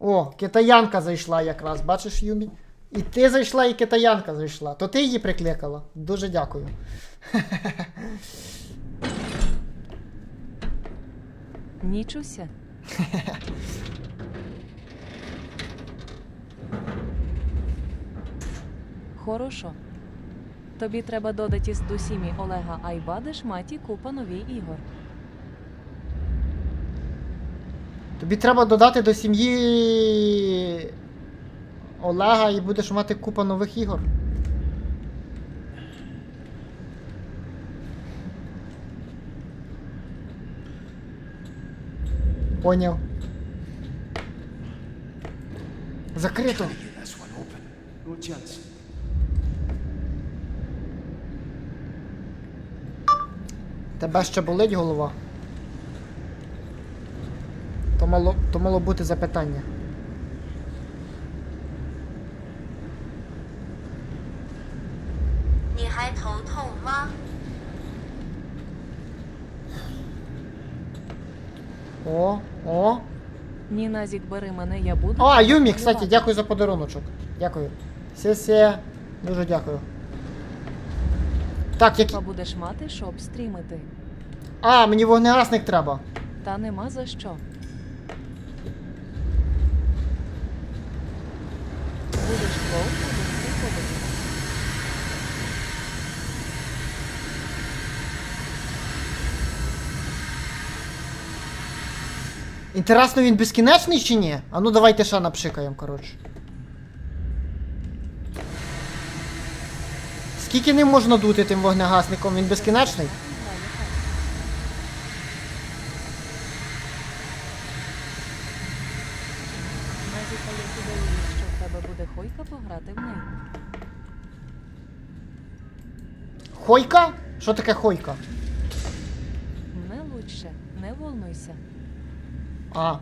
О, китаянка зайшла якраз, бачиш, Юмі? І ти зайшла, і китаянка зайшла. То ти її прикликала. Дуже дякую. Нічуся. Хорошо. Тобі треба додати з дусімі Олега Айбадиш маті купа нові ігор. Тобі треба додати до сім'ї Олега і будеш мати купа нових ігор. Поняв. Закрито. Тебе ще болить голова? мало, то мало бути запитання. О, о. Ніна, зікбери мене, я буду. А, Юмі, кстати, дякую за подаруночок. Дякую. Сесія. Дуже дякую. Так, які... Будеш мати, щоб стрімити. А, мені вогнегасник треба. Та нема за що. Інтересно, він безкінечний чи ні? А ну давайте ще напшикаємо, коротше. Скільки ним можна дути тим вогнегасником? Він безкінечний? Тебе що в тебе буде хойка пограти в неї. Хойка? Що таке хойка? Не лучше, не волнуйся. А.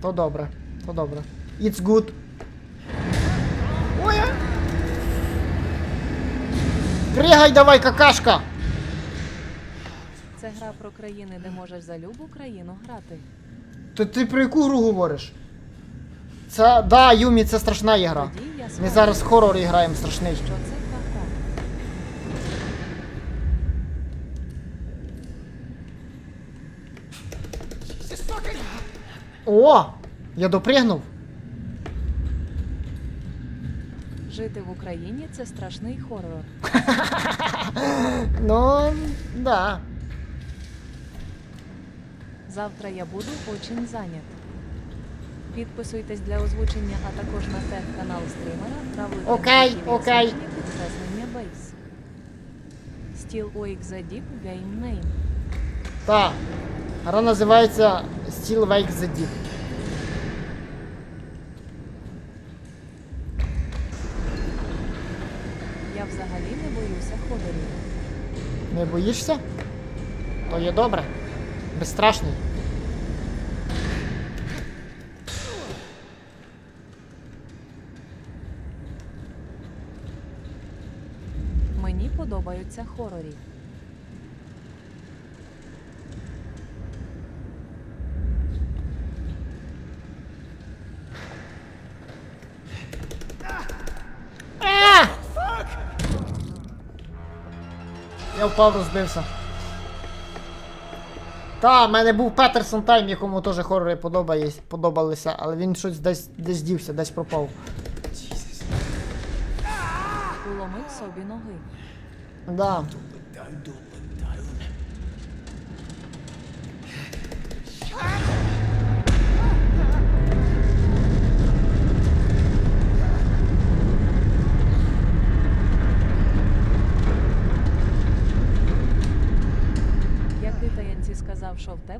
То добре, то добре. It's good. Ой! а! Пригай давай, какашка! Це гра про країни, де можеш за любу країну грати. То ти про яку гру говориш? Це. Да, Юмі, це страшна ігра. Ми зараз хорор граємо страшний. що це за гра. О! Я допригнув. Жити в Україні це страшний хорор. Ну, да. Завтра я буду очень зайнят. Підписуйтесь для озвучення, а також на тег канал стрімера. Правильно Окей, окей. Підкреслення бейс. OXZ Deep Game Name. Та. Гра називається Steel Wake the Deep. Я взагалі не боюся ходорів. Не боїшся? То є добре. Безстрашний. Мені подобаються хорорі. А! Я впав, розбився. Та, в мене був Петерсон Тайм, якому теж хорори подобалися, але він щось десь, десь дівся, десь пропав. Уломив собі ноги. Да.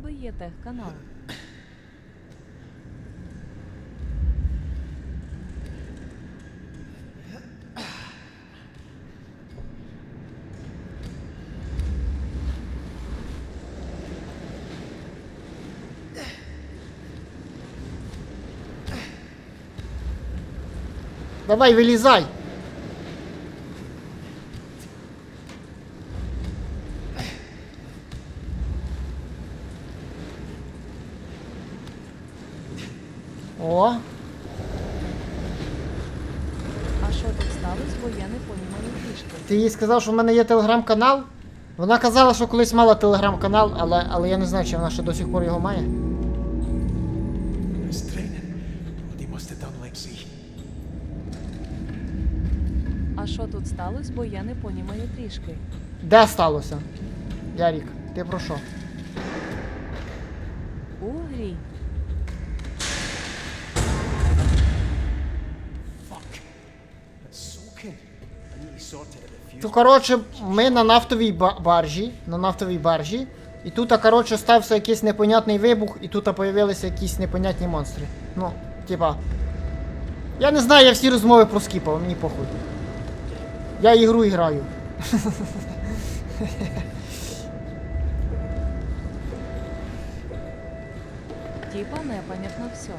Тебе є тег канал. Давай, вилізай! Що бо я не понімаю трішки. ти їй сказав, що в мене є телеграм-канал? Вона казала, що колись мала телеграм-канал, але, але я не знаю, чи вона ще до сих пор його має. А що тут сталося, бо я не понімаю трішки. Де сталося? Ярік, ти про що? То, коротше, ми на нафтовій баржі, на нафтовій баржі, і тут, коротше, стався якийсь непонятний вибух, і тут появилися якісь непонятні монстри. Ну, типа. Я не знаю, я всі розмови проскіпав, мені похуй. Я ігру граю. Типа непонятно все.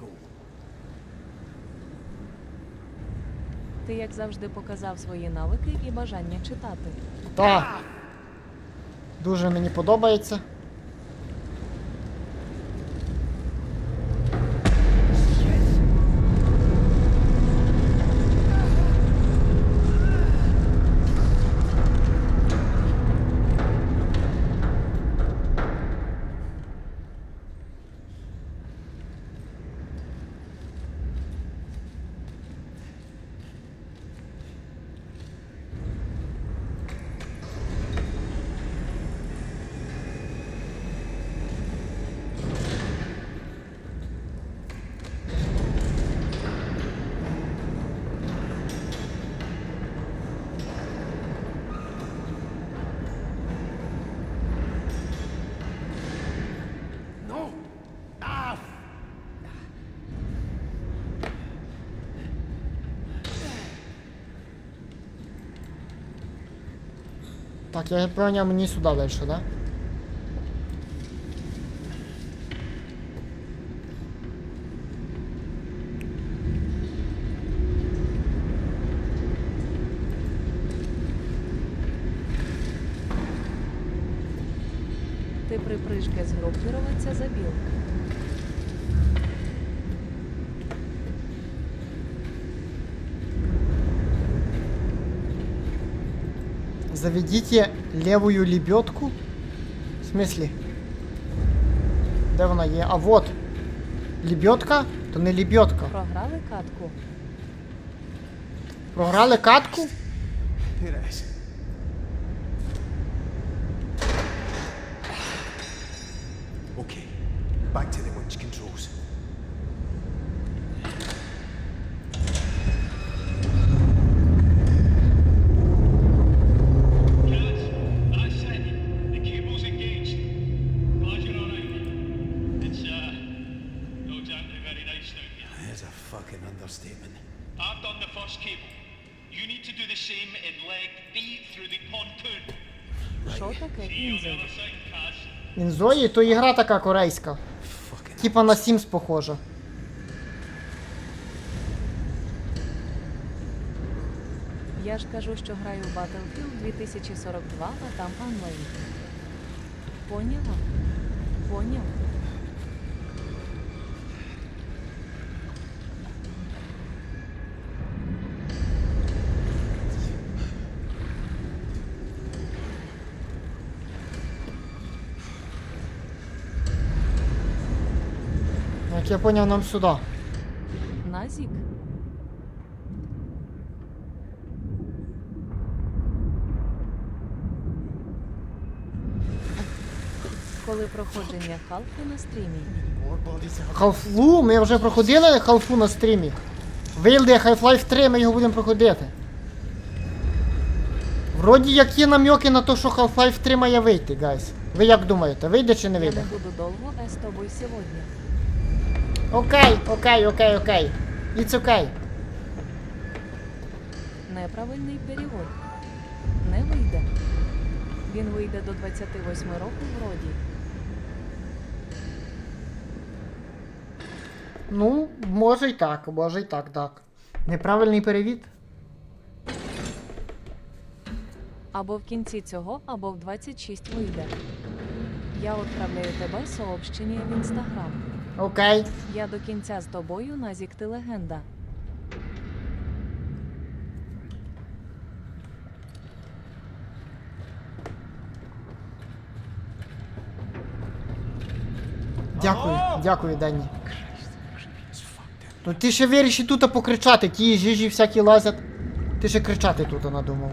Gold. Ти, як завжди, показав свої навики і бажання читати. Так. Дуже мені подобається. No! Ah! Так, я поняв, мені сюди далі? Да? Ти припрыжки згруппироваться забил. Заведите левую лебедку. В смислі? Де вона є? А вот. Лебедка? То не лебедка. Програли катку. Програли катку? Here fucking understatement. I've done the first cable. You need to do the same in leg B through the pontoon. Що таке Kaz. Інзої, то ігра така корейська. Типа на Sims похожа. Я ж кажу, що граю в Battlefield 2042, а там онлайн. Поняла? Поняв? Як я поняв, нам сюди. Назік? Коли проходження халфи на стрімі. Халфу, ми вже проходили халфу на стрімі. Вийде Half-Life 3, ми його будемо проходити. Вроді як є намьоки на те, що Half-Life 3 має вийти, гайс. Ви як думаєте, вийде чи не Я вийде? не буду довго е з тобою сьогодні. Окей, окей, окей, окей. It's окей. Неправильний перевод. Не вийде. Він вийде до 28 років вроді. Ну, може й так, може й так, так. Неправильний перевід? Або в кінці цього, або в 26 вийде. Я відправляю тебе сообщення в інстаграм. Окей. Я до кінця з тобою, Назік, ти легенда. Дякую, дякую, Дані. Ну ти ще виріши тут покричати, ті жижі всякі лазять. Ти ще кричати тут надумав.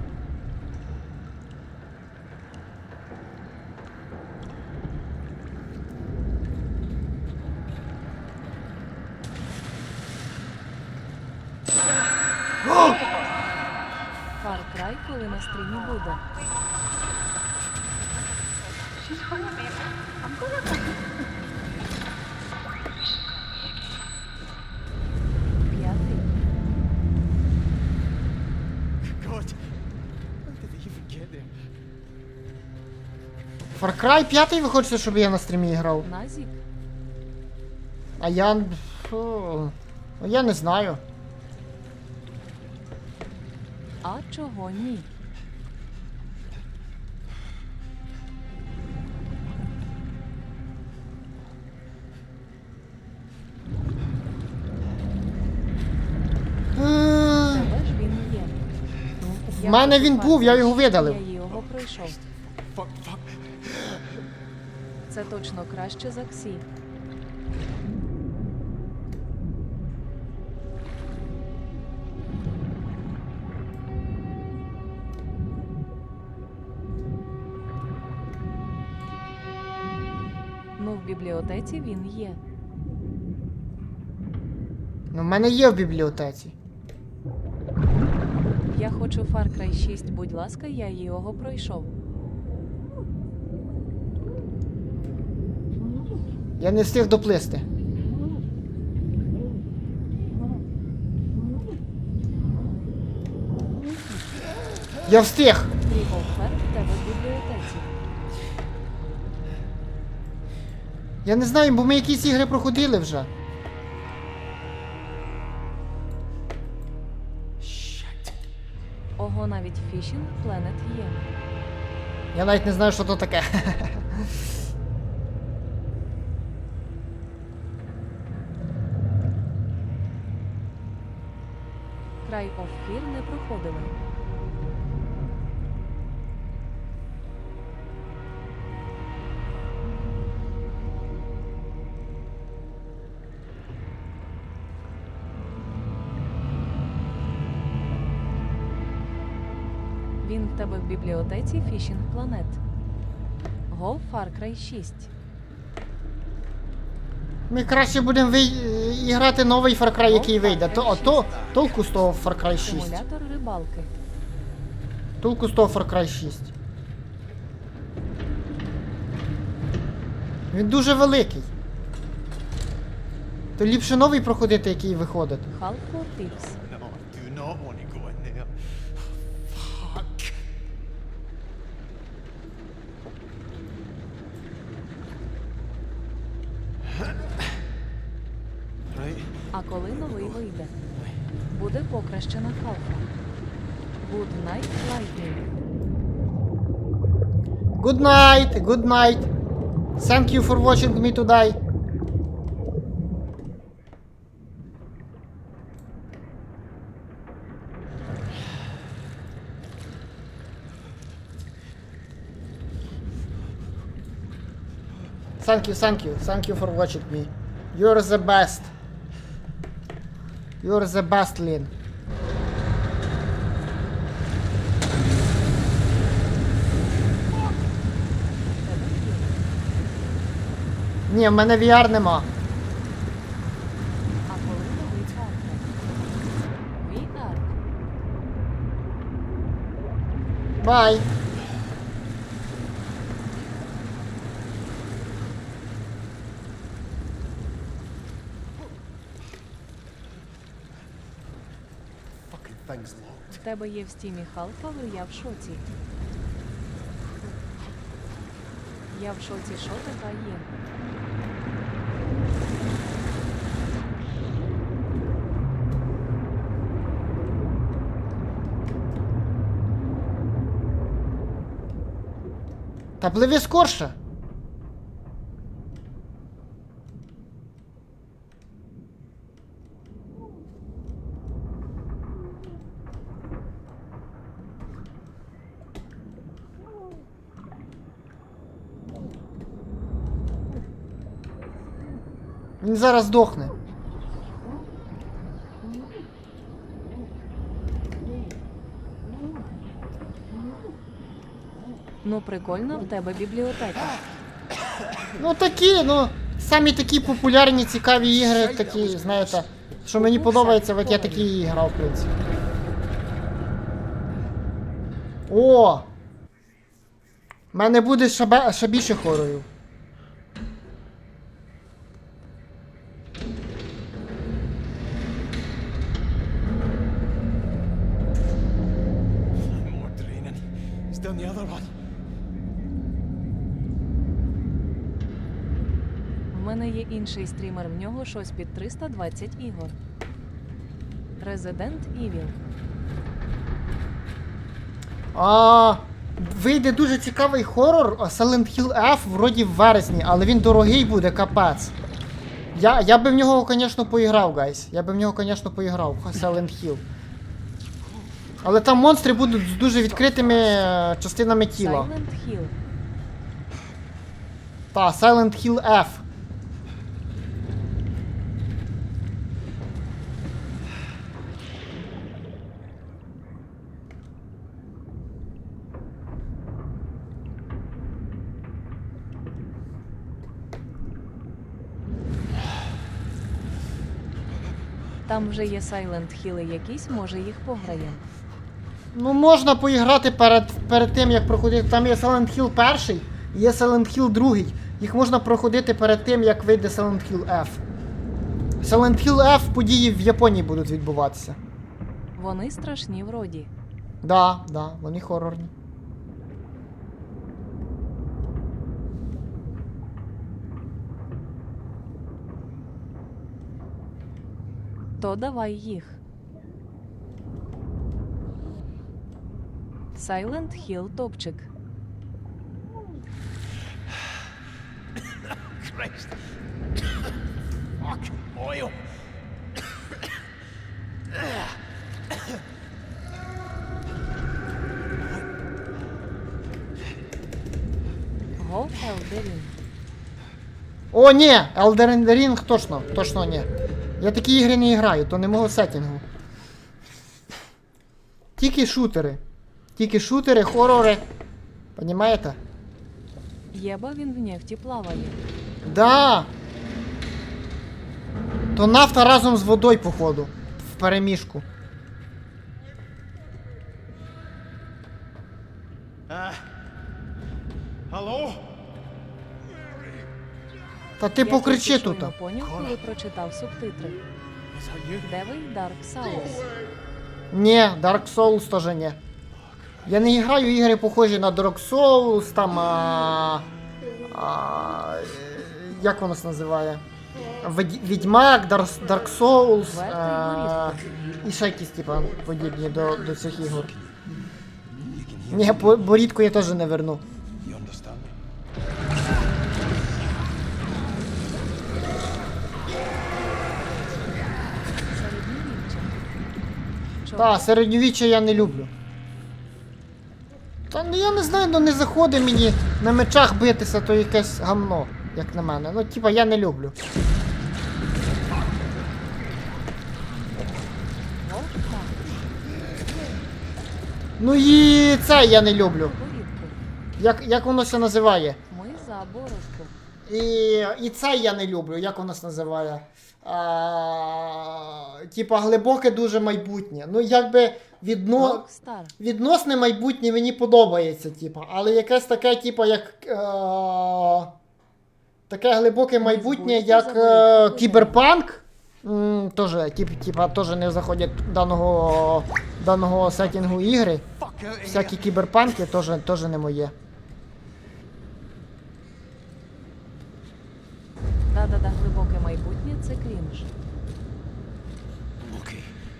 Far Cry, коли на стрімі буде. П'ятий. God. How did they even get there? Far Cry 5 ви хочете, щоб я на стрімі грав? Назік. А я. Фу, ну, я не знаю. А чого ні? Е, ж він є. В мене він був, я його видалив. Я його. Fuck, fuck. Це точно краще за Ксі. Ну, в бібліотеці він є. Ну, в мене є в бібліотеці. Я хочу Far Cry 6, будь ласка, я його пройшов. Я не встиг доплисти. Я встиг! Я не знаю, бо ми якісь ігри проходили вже. Ого, навіть Fishing Planet є. Я навіть не знаю, що то таке. Cry of не проходили. Він в тебе в бібліотеці Fishing Planet. Go Far Cry 6. Ми краще будемо ви... іграти новий Far Cry, який вийде. То, а то толку з того Far Cry 6. Симулятор рибалки. Толку з того Far Cry 6. Він дуже великий. То ліпше новий проходити, який виходить. Half for А коли новий вийде? Буде покращена халфа. Good night, lightning. Good night, good night. Thank you for watching me today. Thank you, thank you, thank you for watching me. You're the best. You're the best, Lin. Ні, в мене VR нема. А тебе є в стімі халфа, але я в шоці. Я в шоці, що така є. Та пливи скорше. Він зараз здохне. Ну прикольно в тебе бібліотека. Ну такі, ну, самі такі популярні, цікаві ігри, такі, знаєте, що мені подобається, от я такі і грав, в принципі. О! У мене буде ще, більше хорорів. More draining. It's down the other one. В мене є інший стрімер, в нього щось під 320 ігор. Resident Evil. А, вийде дуже цікавий хорор Silent Hill F вроді в вересні, але він дорогий буде, капець. Я, я би в нього, звісно, поіграв, гайс. Я би в нього, звісно, поіграв, Silent Hill. Але там монстри будуть з дуже відкритими е, частинами тіла. Silent Hill. Та, Silent Hill F. Там вже є Silent Hill якісь, може їх пограємо. Ну, можна поіграти перед, перед тим, як проходити. Там є Silent Hill перший, є Silent Hill другий. Їх можна проходити перед тим, як вийде Silent Hill F. Silent Hill F події в Японії будуть відбуватися. Вони страшні вроді. Да, да, вони хорорні. То давай їх. Silent Hill топчик. Christ. Fuck. Oil. Го Елдерін. О, ні! Elden Ring точно, точно ні. Я такі ігри не граю, то не мого сеттингу. Тільки шутери. Тільки шутери, хорори. Понімаєте? Єба він в нефті плаває. Да. То нафта разом з водою, походу. В перемішку. Uh, hello? Та ти покричи тут. щойно поняв, коли прочитав субтитри. Де ви Dark Souls? Ні, Dark Souls теж ні. Я не граю ігри похожі на Dark Souls, там. А, а, як воно це називає? Відьмак, Dark, Souls. А, і ще якісь, типа, подібні до, до цих ігор. Ні, борідку я теж не верну. Та, середньовіччя я не люблю. Та ну я не знаю, ну не заходить мені на мечах битися, то якесь гамно, як на мене. Ну, типа, я не люблю. Ну і це я не люблю. Як, як воно це називає? Ми за. І, і це я не люблю, як воно це називає а, Типа глибоке дуже майбутнє. Ну, якби відно... відносне майбутнє мені подобається, типа. але якесь таке, типа, як а, таке глибоке майбутнє, як е, а, кіберпанк. Тоже, типа, теж не заходять даного даного сеттінгу ігри. Всякі кіберпанки теж не моє. Да-да-да, глибоке майбутнє це крінж. Луки,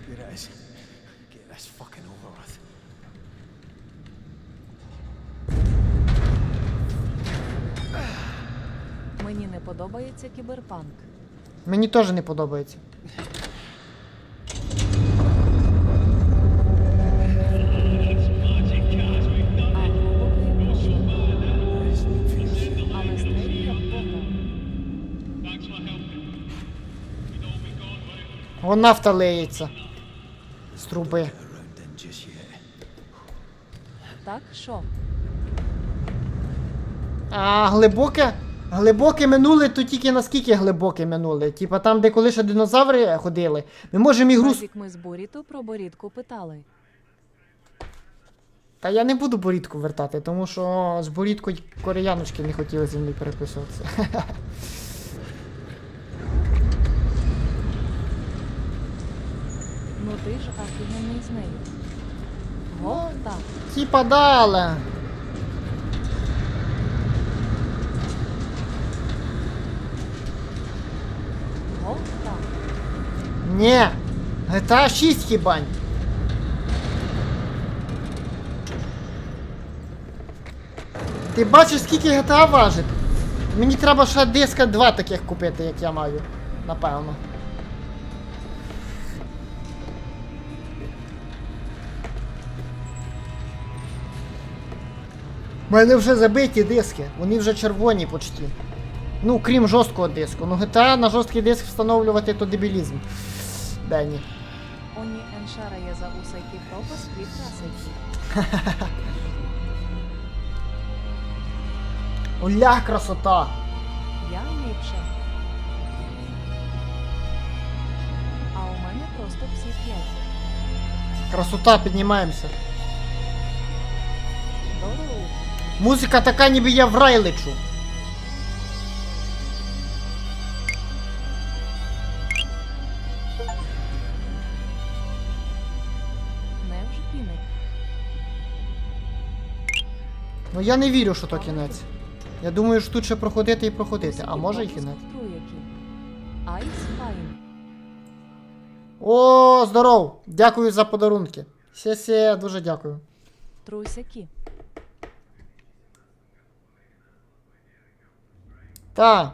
Пірайс. Get fucking over with. Мені не подобається кіберпанк. Мені теж не подобається. Вон нафта леється. З труби. Так що? А глибоке. Глибоке минуле, то тільки наскільки глибоке минуле. Типа там, де коли ще динозаври ходили. Ми можемо ігру. с- ми з Буріто про борідку питали. Та я не буду борідку вертати, тому що з борідкою кореяночки не хотіли зі мною переписуватися. Ти ж офігенний з нею. Го, так. Типа дала. Так. Ні. GTA 6 хібань. Ти бачиш, скільки GTA важить? Мені треба ще диска 2 таких купити, як я маю. Напевно. У мене вже забиті диски, вони вже червоні почти. Ну, крім жорсткого диску. Ну GTA на жорсткий диск встановлювати то дебілізм. Дені. Оні еншара є за усайки пропас від. Оля, красота! Я ліпше. А у мене просто всі п'ять. Красота, піднімаємося. Здорово. Музика така, ніби я в рай лечу. Ну я не вірю, що то кінець. Я думаю, що тут ще проходити і проходити, а може і кінець. О, здоров! Дякую за подарунки. Сє-сє, дуже дякую. Трусяки. Та.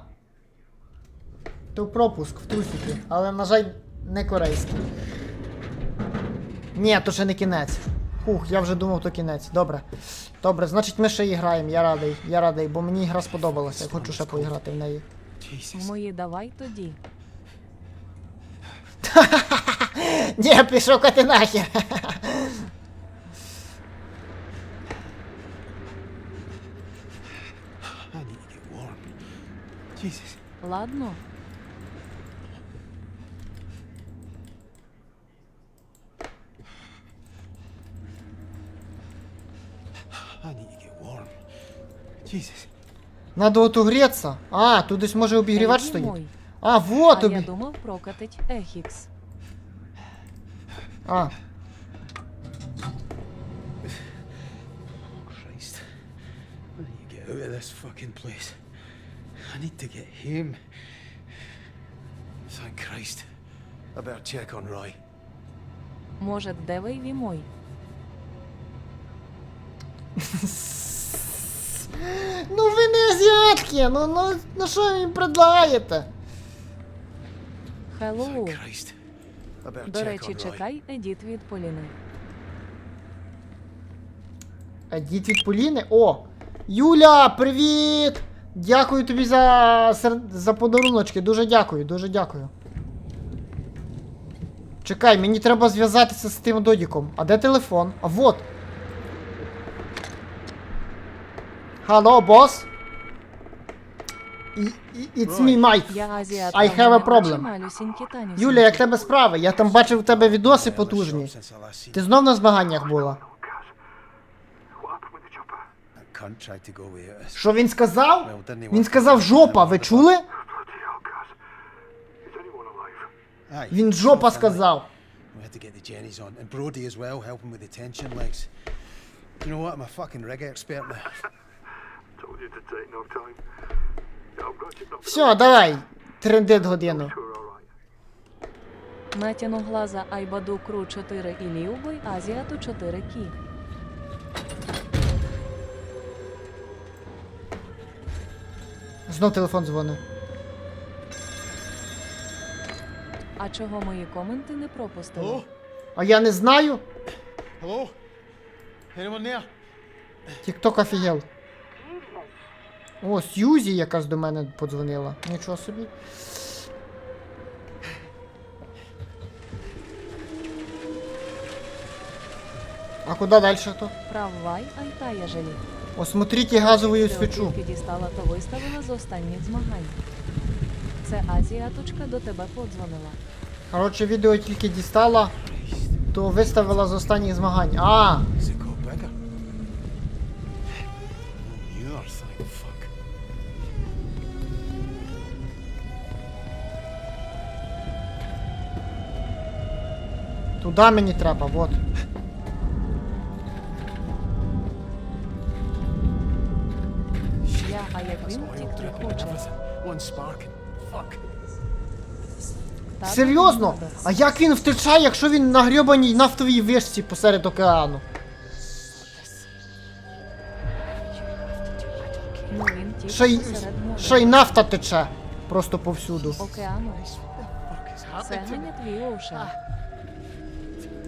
То пропуск в трусики, але, на жаль, не корейський. Ні, то ще не кінець. Хух, я вже думав, то кінець. Добре. Добре, значить ми ще і граємо. Я радий, я радий, бо мені гра сподобалася. Я хочу ще поіграти в неї. Мої давай тоді. Ні, пішов ти нахер. Jesus. Ладно. I need to get warm. Jesus. Надо отогреться. А, тут десь може обігрівач Ей, стоїть. мой. А, вот А я обі... думав прокатить Ехікс. А, Christ. I need to get out of this fucking place. I need to get him. Thank Christ. I better check on Roy. Може, девей ві мой. ну ви не азіатки, ну, ну, ну що ви їм предлагаєте? Хеллоу. Thank Christ. I better До check речі, on Roy. чекай едіт від Поліни. А дід від Поліни? О! Юля, привіт! Дякую тобі за, за подаруночки. Дуже дякую, дуже дякую. Чекай, мені треба зв'язатися з тим додіком. А де телефон? А вот. Hello, boss. I- i- It's me, Mike. I have a problem. Юля, як тебе справи? Я там бачив в тебе відоси потужні. Ти знов на змаганнях була? that cunt tried to go with us. Що він сказав? Сказав жопа, ви чули? Aye. Він жопа сказав. We had to get the Jennies on. And Brody as well, helping with the tension legs. You know what? I'm a fucking rig expert now. Told you to take no time. Yeah, I've got you. No, Все, давай. Трендит годину. sure, all right. Натяну глаза Айбаду Кру 4 і Ліубой Азіату 4 Кі. Знов телефон дзвонив. А чого мої коменти не пропустили? Hello? А я не знаю. Hello? Anyone there? Тікток офігел. О, Сьюзі якась до мене подзвонила. Нічого собі. А куди далі то? Праввай Айтая жалі. Осмотрите газову свічу. Тільки дістала, то виставила з останніх змагань. Це Азіаточка до тебе подзвонила. Коротше, відео тільки дістала, то виставила з останніх змагань. А, туди мені треба, от. Він хоче. Серйозно? А як він втече, якщо він на грьобаній нафтовій вишці посеред океану? Ну він тік Ще й, посеред моря. ще й нафта тече. Просто повсюду. Океану. Це не твій оушен.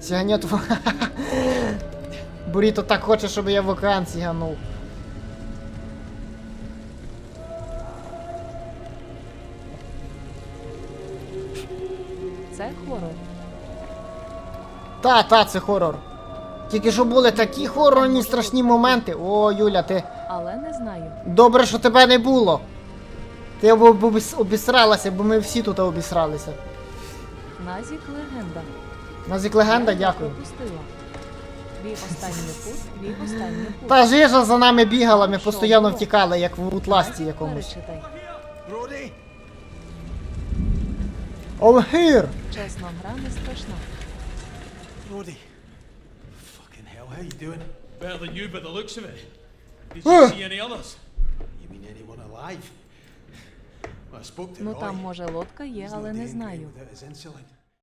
Сіганет в... Буріто так хоче, щоб я в океан сіганув. Це хорор. Та, та, це хорор. Тільки що були такі хорорні страшні моменти. О, Юля, ти. Але не знаю. Добре, що тебе не було. Ти обісралася, бо ми всі тут обісралися. Назік легенда. Назік легенда, Я дякую. Твій останній путь, твій останній путь. Та жижа за нами бігала, ми постійно втікали, як в утласті якомусь. Here! Чесно, гра не страшна. Brody. Fucking hell, how you doing? Better than you by the looks of it. Did you see any others? You mean anyone alive? Well, I spoke to Ну Roy. там може лодка є, He's але not не doing знаю. without his insulin.